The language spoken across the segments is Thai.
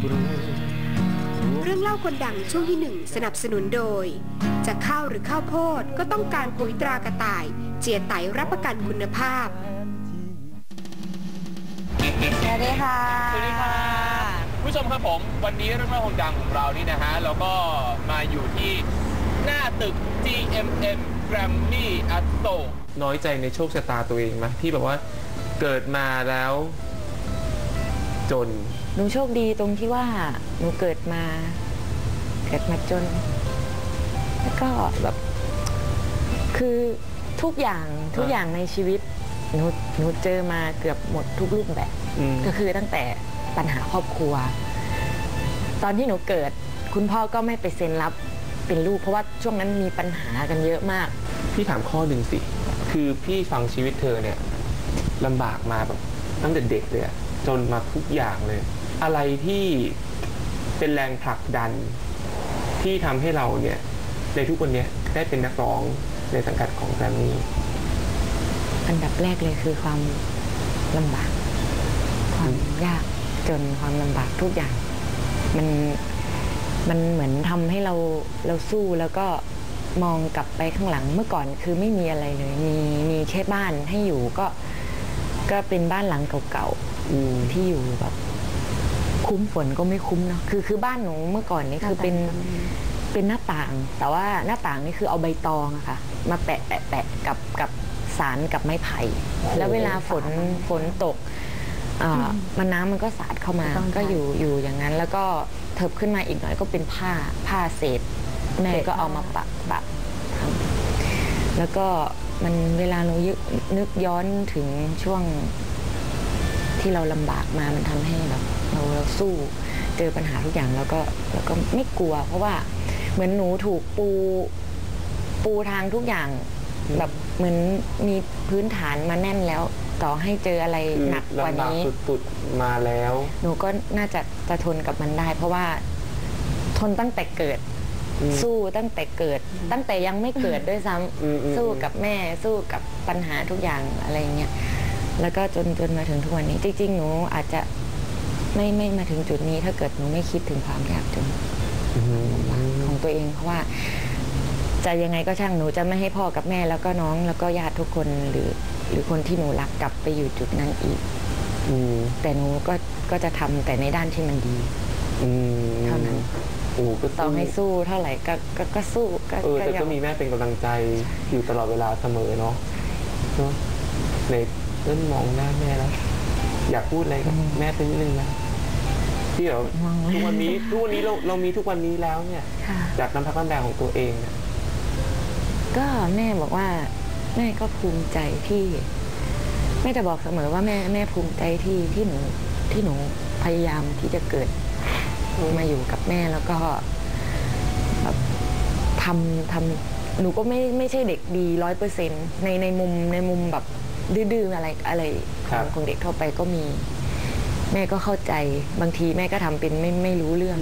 บรูเรื่องเล่าคนดังช่วงที่หนึ่งสนับสนุนโดย จะข้าวหรือข้าวโพดก็ต้องการปุ๋ยตรากระต่าย เจียไตรับประกันคุณภาพ สวัสดีค่ะ สวัสดีครับผู้ชมครับผมวันนี้เรื่องเล่าคนดังของเรานี่นะฮะเราก็มาอยู่ที่หน้าตึก GMM Grammy a s o น้อยใจในโชคชะตาตัวเองไหมที่แบบว่าเกิดมาแล้วจน หนูโชคดีตรงที่ว่าหนูเกิดมา เกิดมาจน แล้วก็แบบคือทุกอย่างทุกอย่างในชีวิตหนูหนูเจอมาเกือบหมดทุกรูปแบบอืมก็คือตั้งแต่ปัญหาครอบครัว ตอนที่หนูเกิดคุณพ่อก็ไม่ไปเซ็นรับเป็นลูก เพราะว่าช่วงนั้นมีปัญหากันเยอะมาก พี่ถามข้อหนึ่งสิ คือพี่ฟังชีวิตเธอเนี่ยลำบากมาแบบตั้งแต่เด็กเลยอะจนมาทุกอย่างเลย อะไรที่เป็นแรงผลักดันที่ทำให้เราเนี่ยในทุกวันเนี้ยได้เป็นนักร้องในสังกัดของแกรมมี่อันดับแรกเลยคือความลำบาก ความยากจนความลำบากทุกอย่าง มันมันเหมือนทำให้เราเราสู้แล้วก็มองกลับไปข้างหลังเมื่อก่อนคือไม่มีอะไรเลยมีมีแค่บ้านให้อยู่ก็ ก็เป็นบ้านหลังเก่าอืมๆที่อยู่แบบ คุ้มฝนก็ไม่คุ้มเนาะคือคือบ้านหนูเมื่อก่อนนี่คือเป็นเป็นหน้าต่าง แต่ว่าหน้าต่างนี่คือเอาใบตองอะค่ะ มาแปะแปะแปะกับกับสารกับไม้ไผ่แล้วเวลาฝนฝนตกอ่ามันน้ำมันก็สาดเข้ามา ก็อยู่อยู่อย่างนั้น แล้วก็เถิบขึ้นมาอีกหน่อยก็เป็นผ้าผ้าเศษแม่ก็เอามาปักปักทำแล้วก็มันเวลาเรายึนึกย้อนถึงช่วง ที่เราลำบากมามันทำให้แบบเราเราสู้เจอปัญหาทุกอย่างแล้วก็แล้วก็ไม่กลัว เพราะว่าเหมือนหนูถูกปูปูทางทุกอย่างแบบเหมือนมีพื้นฐานมาแน่นแล้ว ต่อให้เจออะไรคือหนักกว่าลำบากนี้สุดๆมาแล้ว หนูก็น่าจะจะทนกับมันได้ เพราะว่าทนตั้งแต่เกิดอืมสู้ตั้งแต่เกิด ตั้งแต่ยังไม่เกิดด้วยซ้ำอืมอืมสู้กับแม่สู้กับปัญหาทุกอย่างอะไรเงี้ย แล้วก็จนจนมาถึงทุกวันนี้จริงๆ หนูอาจจะไม่ไม่มาถึงจุดนี้ถ้าเกิดหนูไม่คิดถึงความยากจนอืมของตัวเองเพราะว่า จะยังไงก็ช่างหนูจะไม่ให้พ่อกับแม่แล้วก็น้องแล้วก็ญาติทุกคนหรือ หรือคนที่หนูรักกลับไปอยู่จุดนั้นอีกอืมแต่หนูก็ก็จะทำแต่ในด้านที่มันดีอืมเท่านั้นโอ้ก็ต่อให้สู้เท่าไหร่ก็ก็ก็สู้ก็เออแต่ยัก็มีแม่เป็นกำลังใจอยู่ตลอดเวลาเสมอเนาะเนาะใน เริ่มมองหน้าแม่แล้ว อยากพูดอะไรกับแม่เป็นนิดนึงนะที่เดี๋ยวทุกวันนี้ทุกวันนี้เราเรามีทุกวันนี้แล้วเนี่ยค่ะจากน้ำพักน้ำแรงของตัวเองเนี่ยก็แม่บอกว่าแม่ก็ภูมิใจที่แม่จะบอกเสมอว่าแม่แม่ภูมิใจที่ที่หนูที่หนูพยายามที่จะเกิดมาอยู่กับแม่แล้วก็แบบทำทำหนูก็ไม่ไม่ใช่เด็กดีร้อยเปอร์เซ็นในในมุมในมุมแบบ ดื้อๆอะไรอะไรของของเด็กทั่วไปก็มี แม่ก็เข้าใจบางทีแม่ก็ทำเป็นไม่ไม่รู้เรื่อง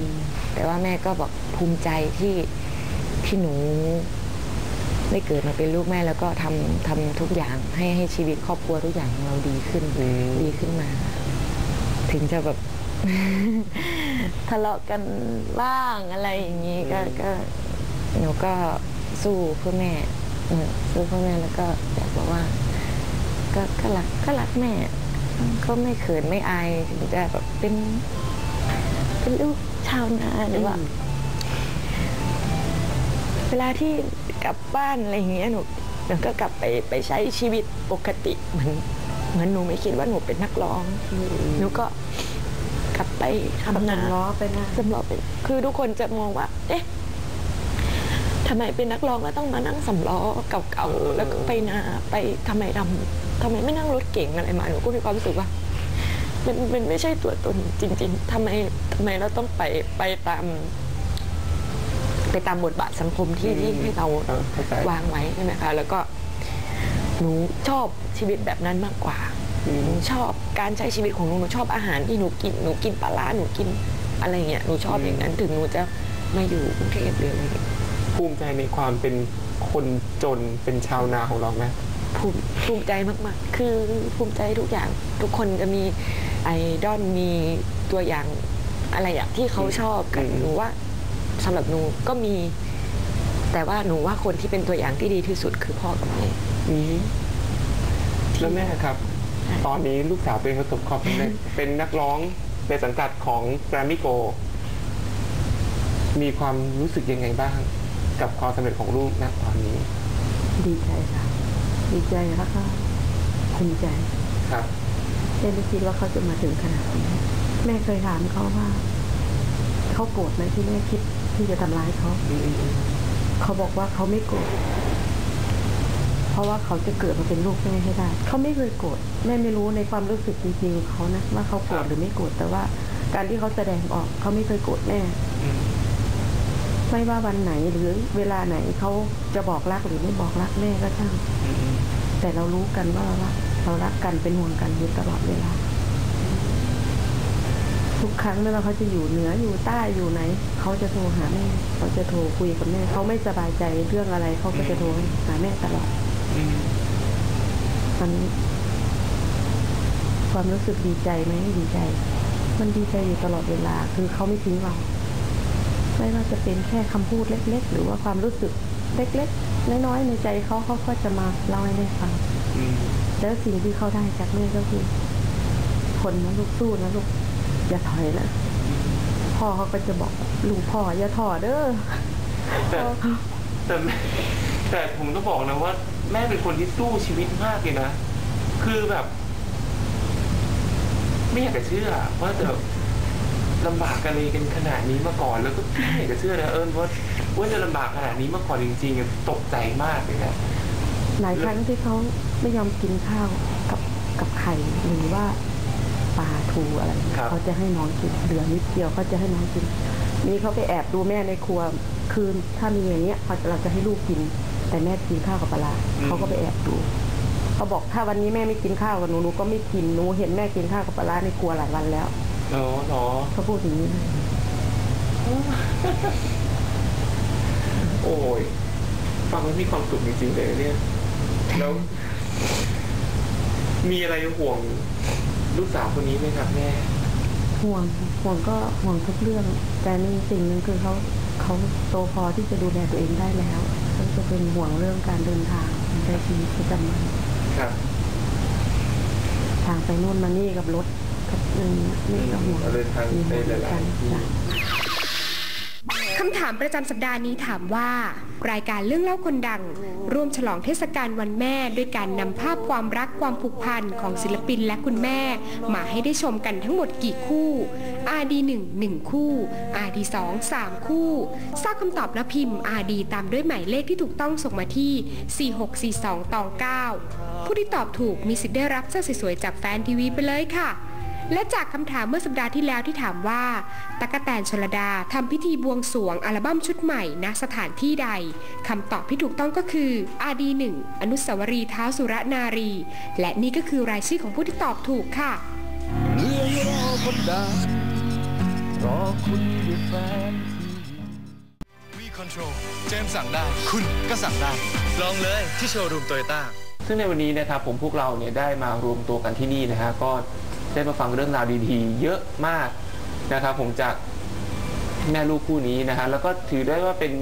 แต่ว่าแม่ก็บอกภูมิใจที่ที่หนูได้เกิดมาเป็นลูกแม่แล้วก็ทำทำทุกอย่างให้ให้ชีวิตครอบครัวทุกอย่างของเราดีขึ้นอืมดีขึ้นมา ถึงจะแบบทะเลาะกันบ้างอะไรอย่างนี้ก็ก็หนูก็สู้เพื่อแม่เออสู้เพื่อแม่แล้วก็อยากบอกว่า ก็ก็รักก็รักแม่ก็ไม่เขินไม่อายถึงจะแบบเป็นเป็นลูกชาวนาหรือว่า เวลาที่กลับบ้านอะไรอย่างเงี้ยหนูหนูก็กลับไปไปใช้ชีวิตปกติเหมือนเหมือนหนูไม่คิดว่าหนูเป็นนักร้องหนูก็กลับไปทำนาล้อไปนะสำล้อเป็นคือทุกคนจะมองว่า เอ๊ะทำไมเป็นนักร้องแล้วต้องมานั่งสำล้อเก่าๆแล้วก็ไปนาไปทำไมทำ ทำไมไม่นั่งรถเก่งอะไรมาหนูก็มีความรู้สึกว่ามันมันไม่ใช่ตัวตนจริง ๆทำไมทำไมเราต้องไปไปตาม ไปตามบทบาทสังคมที่ที่ที่เราเออเข้าใจวางไว้ใช่ไหมคะแล้วก็หนูชอบชีวิตแบบนั้นมากกว่าอืมหนูชอบการใช้ชีวิตของหนูหนูชอบอาหารที่หนูกินหนูกินปลาร้าหนูกินอะไรเงี้ยหนูชอบอย่างนั้นถึงหนูจะมาอยู่กรุงเทพหรืออะไรเงี้ยภูมิใจในความเป็นคนจนเป็นชาวนาของเราไหม ภูมิภูมิใจมากๆ คือภูมิใจทุกอย่างทุกคนจะมีไอดอลมีตัวอย่างอะไรอะที่เขาชอบกันอืมหนูว่าสำหรับหนูก็มี แต่ว่าหนูว่าคนที่เป็นตัวอย่างที่ดีที่สุดคือพ่อกับแม่อืมแล้วแม่ครับ ตอนนี้ลูกสาวตัวเองประสบความสำเร็จเป็นนักร้องในสังกัดของแกรมมี่โกมีความรู้สึกยังไงบ้าง กับความสำเร็จของลูกณตอนนี้ ดีใจค่ะ ดีใจแล้วก็ภูมิใจครับแม่ไม่คิดว่าเขาจะมาถึงขนาดนี้แม่เคยถามเขาว่า เขาโกรธไหมที่แม่คิดที่จะทำร้ายเขาอืมอืมอืมเขาบอกว่าเขาไม่โกรธเพราะว่าเขาจะเกิดมาเป็นลูกแม่ให้ได้ เขาไม่เคยโกรธแม่ไม่รู้ในความรู้สึกจริงๆของเขานะว่าเขาโกรธหรือไม่โกรธแต่ว่า การที่เขาแสดงออกเขาไม่เคยโกรธแม่อืม ไม่ว่าวันไหนหรือเวลาไหนเขาจะบอกรักหรือไม่บอกรักแม่ก็ช่างอืมอืมแต่เรารู้กันว่าว่าเรารักกันเป็นห่วงกันอยู่ตลอดเวลาทุกครั้งไม่ว่าเขาจะอยู่เหนืออยู่ใต้อยู่ไหนเขาจะโทรหาแม่เขาจะโทรคุยกับแม่เขาไม่สบายใจเรื่องอะไรเขาก็จะโทรหาแม่ตลอดอืมมันความรู้สึกดีใจไหมดีใจ มันดีใจอยู่ตลอดเวลา คือเขาไม่ทิ้งเรา ไม่ว่าจะเป็นแค่คำพูดเล็ก ๆ หรือว่าความรู้สึกเล็ก ๆ น้อยๆในใจเขาเขาก็จะมาเล่าให้แม่ฟังอืมแล้วสิ่งที่เขาได้จากแม่ก็คือคนนะลูกสู้นะลูกอย่าถอยนะพ่อเขาก็จะบอกลูกพ่ออย่าถอดเด้อแต่แต่แม่แต่ผมต้องบอกนะว่า แม่เป็นคนที่สู้ชีวิตมากเลยนะ คือแบบ ไม่อยากจะเชื่อว่าจะ ลำบากอะไรกันขนาดนี้มาก่อนแล้วก็ไม่อยากจะเชื่อนะเอิญว่าว่าจะลำบากขนาดนี้มาก่อนจริงๆอะตกใจมากเลยนะหลายครั้งที่เขาไม่ยอมกินข้าวกับกับไข่หรือว่าปลาทูอะไรเนี่ยครับเขาจะให้น้องกินเหลือนิดเดียวเขาจะให้น้องกินมีเขาไปแอบดูแม่ในครัวคืนถ้ามีอย่างเงี้ยเขาจะเราจะให้ลูกกิน แต่แม่กินข้าวกับปลาร้าเขาก็ไปแอบดูเขาบอกถ้าวันนี้แม่ไม่กินข้าวกับหนูหนูก็ไม่กินหนูเห็นแม่กินข้าวกับปลาร้าในครัวหลายวันแล้ว เนาะเนาะเขาพูดอย่างนี้เลยโอ้ยฟังแล้วมีความสุขจริงๆเลยเนี่ย แล้ว มีอะไรห่วงลูกสาวคนนี้ไหมครับแม่ ห่วงห่วงก็ห่วงทุกเรื่อง แต่มีสิ่งหนึ่งคือเขาเขาโตพอที่จะดูแลตัวเองได้แล้วเขาจะเป็นห่วงเรื่องการเดินทางในชีวิตประจำวันครับ ทางไปนู่นมานี่กับรถ กับอืมนี่ก็ห่วงเดินทางไปหลายๆที่จ้ะคำถามประจำสัปดาห์นี้ถามว่า รายการเรื่องเล่าคนดัง ร่วมฉลองเทศกาลวันแม่ ด้วยการนำภาพความรักความผูกพันของศิลปินและคุณแม่ มาให้ได้ชมกันทั้งหมดกี่คู่ RD 1 1 คู่ RD 2 3 คู่ทราบคำตอบและพิมพ์ RD ตามด้วยหมายเลขที่ถูกต้องส่งมาที่ 4642ตอง9ผู้ที่ตอบถูกมีสิทธิ์ได้รับเสื้อสวยๆจากแฟนทีวีไปเลยค่ะ และจากคำถามเมื่อสัปดาห์ที่แล้วที่ถามว่าตะกกะแตนชลดาทำพิธีบวงสรวงอัลบั้มชุดใหม่ณสถานที่ใดคำตอบที่ถูกต้องก็คือ RD1 อนุสาวรีย์เท้าสุรนารี และนี่ก็คือรายชื่อของผู้ที่ตอบถูกค่ะเรื่องรอคนดังรอคุณด้วยแฟนวีคอนโทรลเจมส์สั่งได้ คุณก็สั่งได้ ลองเลยที่โชว์รูมโตโยต้าซึ่งในวันนี้นะครับผมพวกเราเนี่ยได้มารวมตัวกันที่นี่นะฮะก็ ได้มาฟังเรื่องราวดีๆ เยอะมากนะครับ ผมจากแม่ลูกคู่นี้นะฮะแล้วก็ถือได้ว่าเป็น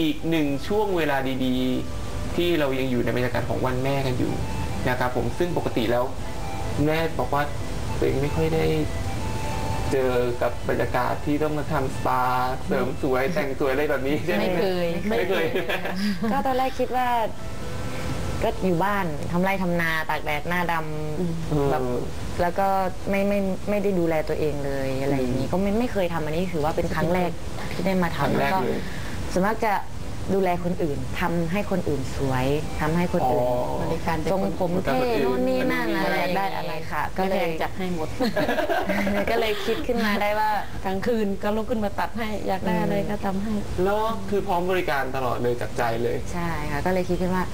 อีกหนึ่งช่วงเวลาดีๆ ที่เรายังอยู่ในบรรยากาศของวันแม่กันอยู่นะครับผมซึ่งปกติแล้วแม่บอกว่าตัวเองไม่ค่อยได้เจอกับบรรยากาศที่ต้องมาทำสปาเสริมสวยแต่งสวยอะไรแบบนี้ใช่ไหมไม่เคยไม่เคย ก็ตอนแรกคิดว่า ก็อยู่บ้านทำไร่ทำนาตากแดดหน้าดอืมำแบบแล้วก็ไม่ไม่ไม่ได้ดูแลตัวเองเลยอะไรอย่างนี้ก็ไม่ไม่เคยทำอันนี้ถือว่าเป็นครั้งแรกที่ได้มาครั้ทำงแรแล้วกก็เลย ส่วนมากจะดูแลคนอื่นทำให้คนอื่นสวยทำให้คนอื่นอ๋อบริการทรงผมเท่นู่นนี่นั่นบริการคนอื่นอะไรอยากได้อะไรค่ะ ก็ก็เลเลยย จัดให้หมด ก็เลยคิดขึ้นมาได้ว่า กลางคืนก็ลุกขึ้นมาตัดให้ อยากได้อะไรก็ทำให้ แล้วคือพร้อมบริการตลอดเลยจากใจเลย ใช่ค่ะก็เลยคิดขึ้นว่า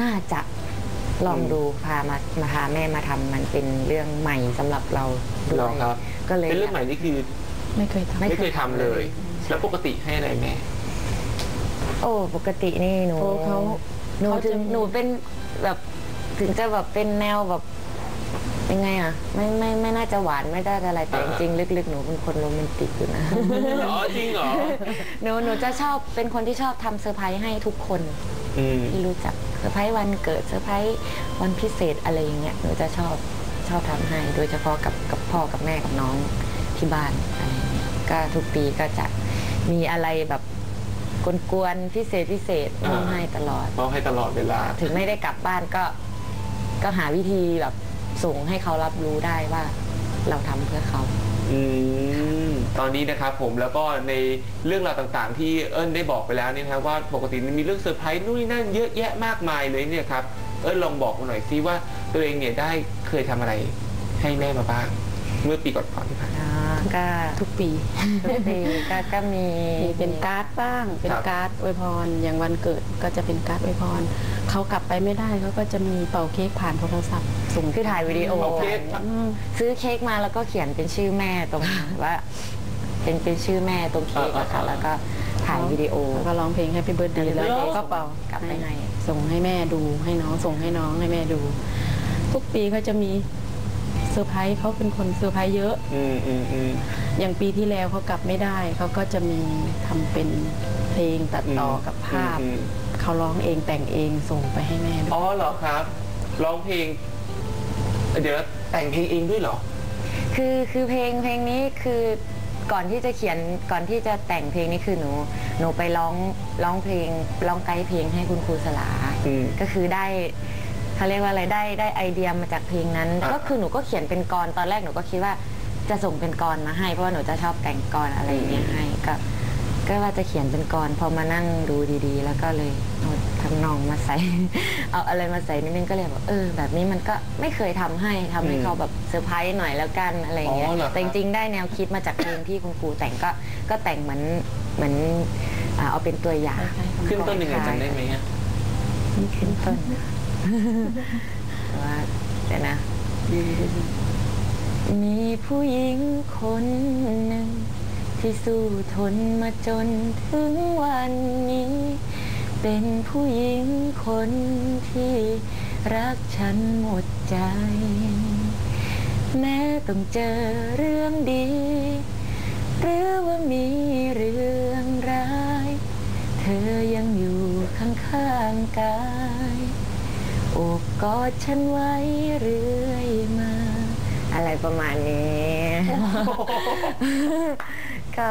น่าจะลองดูพามามาพาแม่มาทำมันเป็นเรื่องใหม่สำหรับเราด้วเหรอยครับก็เลย เป็นเรื่องใหม่นี่คือไม่เคยทำ ไม่ไม่เคยทำเลย แล้วปกติให้อะไรแม่ โอ้ปกตินี่หนูโอ้เขาหนูเขาจะ ถึงหนูเป็นแบบถึงจะแบบเป็นแนวแบบยังไงอะ ไม่ไม่ไม่น่าจะหวานไม่ได้อะไรแต่จริงๆลึกๆหนูเป็นคนโรแมนติกอยู่นะ อ๋อจริงเหรอหนูหนูจะชอบเป็นคนที่ชอบทำเซอร์ไพรส์ให้ทุกคนอืมที่รู้จักเซอร์ไพรส์วันเกิดเซอร์ไพรส์วันพิเศษอะไรอย่างเงี้ยหนูจะชอบชอบทำให้ โดยเฉพาะกับกับพ่อกับแม่กับน้องที่บ้านอะไรอย่างเงี้ยก็ทุกปีก็จะมีอะไรแบบกวนๆพิเศษพิเศษมอบให้ตลอดมอบให้ตลอดเวลา ถึงไม่ได้กลับบ้านก็ ก็หาวิธีแบบส่งให้เขารับรู้ได้ว่า เราทำเพื่อเขา อืมตอนนี้นะครับผมแล้วก็ในเรื่องราวต่างๆ ที่เอิญได้บอกไปแล้วเนี่ยนะครับว่าปกติมันมีเรื่องเซอร์ไพรส์นู่นนี่นั่นเยอะแยะมากมายเลยเนี่ยครับเอิญลองบอกมาหน่อยซิว่าตัวเองเนี่ยได้เคยทำอะไรให้แม่มาบ้าง เมื่อปีก่อนๆที่ผ่านมา ก็ทุกปีทุกปีก็ก็มีมีเป็นการ์ดบ้าง เป็นครับการ์ดอวยพร อย่างวันเกิดก็จะเป็นการ์ดอวยพร เขากลับไปไม่ได้เขาก็จะมีเป่าเค้กผ่านโทรศัพท์ส่งคือถ่ายวิดีโอโอเคอืม ซื้อเค้กมาแล้วก็เขียนเป็นชื่อแม่ตรงว่า เป็นเป็นชื่อแม่ตรงเค้กอะค่ะอ่าๆๆแล้วก็ถ่ายวิดีโอ แล้วก็ร้องเพลง Happy Birthday แล้วเขาก็เป่ากลับไปให้ ส่งให้แม่ดูให้น้องส่งให้น้องให้แม่ดู ทุกปีเขาจะมี เซอร์ไพรส์เขาเป็นคนเซอร์ไพรส์เยอะ อืมอืมอืม อย่างปีที่แล้วเขากลับไม่ได้ เขาก็จะมีทำเป็นเพลงตัดต่อกับภาพ อืมเขาร้องเองแต่งเองส่งไปให้แม่ดูอ๋อเหรอครับร้องเพลง เดี๋ยวนะแต่งเพลงเองด้วยเหรอ คือคือเพลงเพลงนี้คือก่อนที่จะเขียนก่อนที่จะแต่งเพลงนี้คือหนูหนูไปร้องร้องเพลงร้องไกด์เพลงให้คุณครูสลา อืม ก็คือได้ เขาเรียกว่าอะไรได้ได้ไอเดียมาจากเพลงนั้นอ่าก็คือหนูก็เขียนเป็นกรตอนแรกหนูก็คิดว่าจะส่งเป็นกรมาให้เพราะว่าหนูจะชอบแต่งกรอะไรอย่างเงี้ยให้ก็ก็ว่าจะเขียนเป็นกรพอมานั่งดูดีๆ แล้วก็เลยเอาทำนองมาใส่ เอาอะไรมาใส่นิดนึงก็เลยบอกเออ แบบนี้มันก็ไม่เคยทำให้ทำให้อืมเขาแบบเซอร์ไพรส์หน่อยแล้วกันอะไรอย่างเงี้ยอ๋อเหรอครับ แต่จริงๆได้แนวคิดมาจากเพลงที่คุณครูแต่งก็ก็แต่งเหมือนเหมือนอ่าเอาเป็นตัวอย่างขึ้นต้นยังไงจำได้ไหมอะนี่ขึ้นต้นแต่ ว่าเดี๋ยวนะ มีผู้หญิงคนหนึ่ง ที่สู้ทนมาจนถึงวันนี้ เป็นผู้หญิงคนที่รักฉันหมดใจ แม้ต้องเจอเรื่องดี หรือว่ามีเรื่องร้าย เธอยังอยู่ข้างๆกาย โอบกอดฉันไว้เรื่อยมา อะไรประมาณนี้ ก็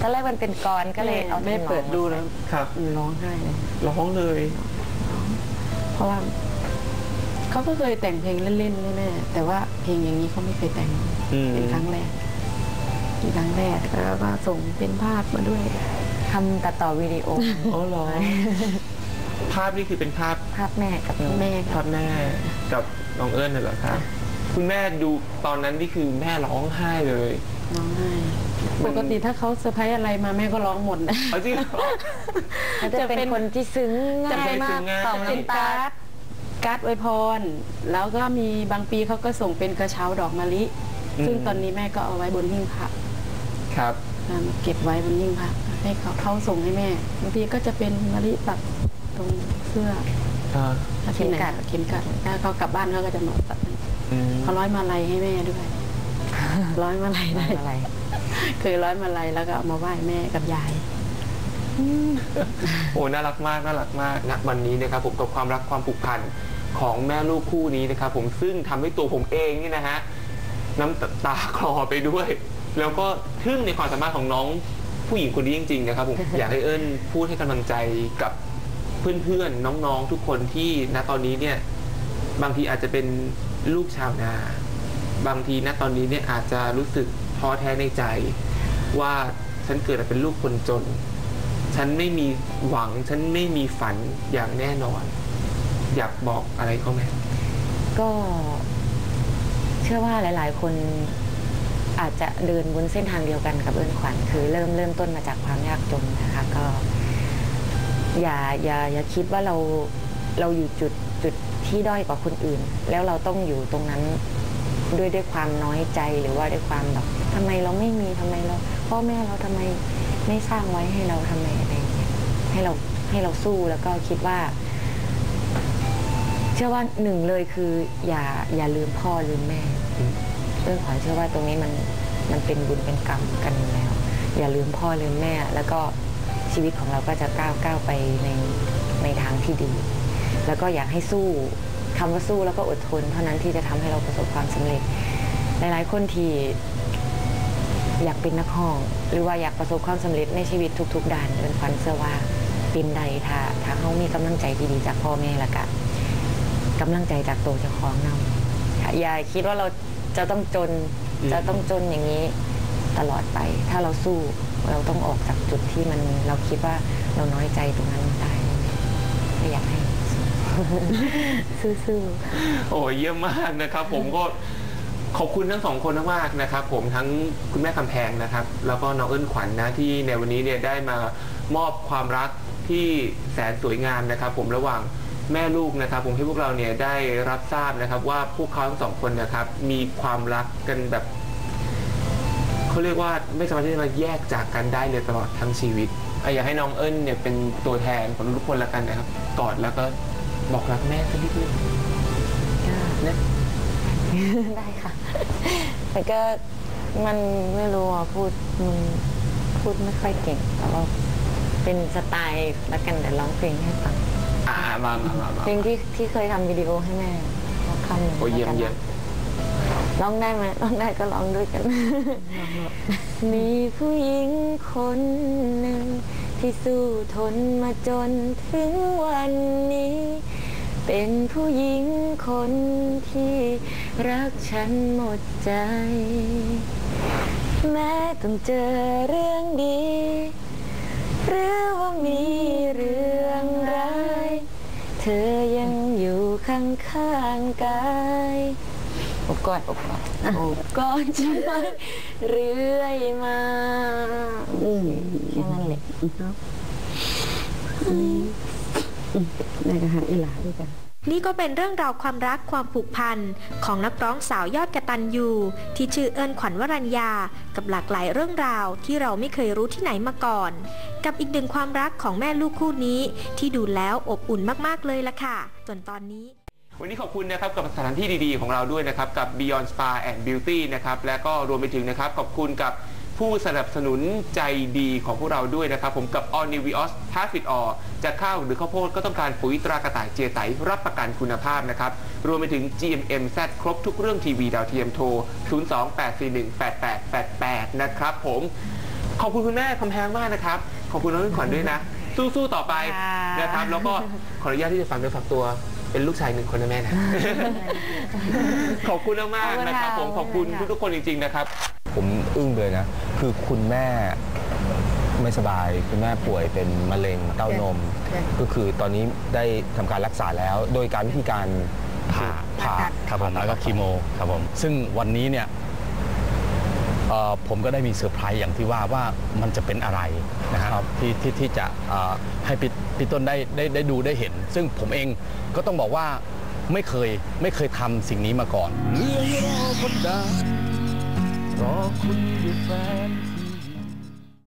ตอนแรกมันเป็นกรก็เลยเอาแม่ทำนองเปิดดูแล้วครับร้องไห้เลยร้องเลย เพราะว่าเขาก็เคยแต่งเพลงเล่นๆแม่ๆแต่ว่าเพลงอย่างนี้เขาไม่เคยแต่งอืมเป็นครั้งแรกเป็นครั้งแรกแล้วก็ส่งเป็นภาพมาด้วยทำตัดต่อวิดีโออ๋อเหรอภาพนี่คือเป็นภาพ ภาพแม่กับหนูแม่ภาพแม่กับน้องเอิญน่ะเหรอครับคุณแม่ดูตอนนั้นนี่คือแม่ร้องไห้เลยร้องไห้ปกติถ้าเขาเซอร์ไพรส์อะไรมาแม่ก็ร้องหมดนะเอาจริงเหรอเขาจะเป็นคนที่ซึ้งจะง่าเป็ยนมากง่ายต่อมเป็นน้ำตาการ์ดการ์ดอวยพร แล้วก็มีบางปีเขาก็ส่งเป็นกระเช้าดอกมะลิ ซึ่งตอนนี้แม่ก็เอาไว้บนหิ้งพระครับอ่าเก็บไว้บนหิ้งพระให้เขาเขาส่งให้แม่บางทีก็จะเป็นมะลิปักตรงเสื้อ อ่าถ้าที่ไหนเข็มกัดถ้าเขากลับบ้านเขาก็จะมาตัดให้อืมเขาร้อยมาลัยให้แม่ด้วย ร้อยมาลัยได้อะไรเคยร้อยมาลัยแล้วก็เอามาไหว้แม่กับยายโอ้น่ารักมากน่ารักมากณวันนี้นะครับผมกับความรักความผูกพันของแม่ลูกคู่นี้นะครับผมซึ่งทำให้ตัวผมเองนี่นะฮะน้ำตาคลอไปด้วย แล้วก็ทึ่งในความสามารถของน้องผู้หญิงคนนี้จริงๆนะครับผมอยากให้เอิญพูดให้กำลังใจกับ เพื่อนๆน้องๆทุกคนที่ณตอนนี้เนี่ยบางทีอาจจะเป็นลูกชาวนา บางทีณตอนนี้เนี่ยอาจจะรู้สึกท้อแท้ในใจ ว่าฉันเกิดมาเป็นลูกคนจน ฉันไม่มีหวังฉันไม่มีฝันอย่างแน่นอน อยากบอกอะไรเขาไหมก็เชื่อว่าหลาย ๆ คนอาจจะเดินบนเส้นทางเดียวกันกับเอิญขวัญคือเริ่มเริ่มต้นมาจากความยากจนนะคะก็ อย่าอย่าอย่าคิดว่าเราเราอยู่จุดจุดที่ด้อยกว่าคนอื่น แล้วเราต้องอยู่ตรงนั้นด้วยด้วยความน้อยใจหรือว่าด้วยความแบบทำไมเราไม่มีทำไมเราพ่อแม่เราทำไมไม่สร้างไว้ให้เราทำไมอะไรอย่างเงี้ยให้เราให้เราสู้แล้วก็คิดว่าชชื่อว่าหนึ่งเลยคืออย่าอย่าลืมพ่อลืมแม่เรื่องขวัญเชื่อว่าตรงนี้มันมันเป็นบุญเป็นกรรมกันอยู่แล้ว อย่าลืมพ่อลืมแม่แล้วก็ ชีวิตของเราก็จะก้าวก้าวไปในในทางที่ดี แล้วก็อยากให้สู้คำว่าสู้แล้วก็อดทน เท่านั้นที่จะทำให้เราประสบความสำเร็จ หลายๆคนที่อยากเป็นนักห้อง หรือว่าอยากประสบความสำเร็จในชีวิตทุก ๆ ด้านเป็นฟันเสื้อว่าเป็นใดถ้าถ้าเขามีกำลังใจที่ดีจากพ่อแม่ละกะกำลังใจจากตัวเจ้าของนำค่ะอย่าคิดว่าเราจะต้องจนจะต้องจนอย่างนี้ตลอดไป ถ้าเราสู้ เราต้องออกจากจุดที่มันเราคิดว่าเราน้อยใจตรงนั้นได้ก็อยากให้สู้ๆโอ้ยเยี่ยมมากนะครับ ผมก็ขอบคุณทั้งสองคนมากๆนะครับ ผมทั้งคุณแม่คำแพงนะครับ แล้วก็น้องเอิญขวัญนะที่ในวันนี้เนี่ยได้มามอบความรักที่แสนสวยงามนะครับ ผมระหว่างแม่ลูกนะครับ ผมให้พวกเราเนี่ยได้รับทราบนะครับ ว่าพวกเขาทั้งสองคนนะครับ มีความรักกันแบบ เขาเรียกว่าไม่สามารถที่จะมาแยกจากกันได้เลยตลอดทั้งชีวิตอะอยากให้น้องเอิญเนี่ยเป็นตัวแทนของทุกคนละกันนะครับกอดแล้วก็บอกรักแม่สักนิดนึงนะได้ค่ะ แต่ก็มันไม่รู้อะพูดมันพูดไม่ค่อยเก่งแต่ว่าเป็นสไตล์ละกันเดี๋ยวร้องเพลงให้ฟังอ่ามามามามาเพลงที่ที่เคยทำวิดีโอให้แม่ร้องคำหนึ่งโอ้ยเยี่ยมแล้วกันเยี่ยมนะ ร้องได้ไหมร้องได้ก็ร้องด้วยกัน มีผู้หญิงคนหนึ่ง ที่สู้ทนมาจนถึงวันนี้ เป็นผู้หญิงคนที่รักฉันหมดใจ แม้ต้องเจอเรื่องดี หรือว่ามีเรื่องร้าย เธอยังอยู่ข้างข้างๆกายอบ กอดอบกอดอบกอดฉันไว้เรื่อยมาอืแค่นั้นแหละแม่ก็หักอีหลาด้วยกันนี่ก็เป็นเรื่องราวความรักความผูกพันของนักร้องสาวยอดกระตันยูที่ชื่อเอิญขวัญวรัญญา กับหลากหลายเรื่องราวที่เราไม่เคยรู้ที่ไหนมาก่อน กับอีกหนึ่งความรักของแม่ลูกคู่นี้ที่ดูแล้วอบอุ่นมากๆเลยละค่ะ จนตอนนี้ วันนี้ขอบคุณนะครับกับสถานที่ดีๆ ของเราด้วยนะครับกับ Beyond Spa and Beauty นะครับและก็รวมไปถึงนะครับขอบคุณกับผู้สนับสนุนใจดีของพวกเราด้วยนะครับ ผมกับ All New Vios p a s s i t All จะข้าวหรือข้าวโพดก็ต้องการปุ๋ยตรากระต่ายเจียไตรับประกันคุณภาพนะครับ รวมไปถึง GMM Z ครบทุกเรื่องทีวีดาวเทียมโทร 028418888 นะครับผม ขอบคุณคุณแม่คำแพงมากนะครับ ขอบคุณน้องขวัญด้วยนะ สู้ๆต่อไปนะครับ แล้วก็ขออนุญาตที่จะฝากเนื้อฝากตัว เป็นลูกชายหนึ่งคนนะแม่นะ ขอบคุณมากๆนะครับผมขอบคุณทุกๆคนจริงๆนะครับ ผมอึ้งเลยนะ คือคุณแม่ไม่สบายคุณแม่ป่วยเป็นมะเร็งเต้านม ก็คือตอนนี้ได้ทำการรักษาแล้ว โดยการวิธีการผ่าผ่าครับผมแล้วก็คีโมครับผมซึ่งวันนี้เนี่ยเอ่อ ผมก็ได้มีเซอร์ไพรส์อย่างที่ว่าว่ามันจะเป็นอะไรนะครับที่ที่ที่จะเอ่อให้พี่พี่ต้นได้ได้ได้ดูได้เห็น ซึ่งผมเองก็ต้องบอกว่าไม่เคยไม่เคยทำสิ่งนี้มาก่อนเมื่อรอคนดังรอคุณอยู่แฟน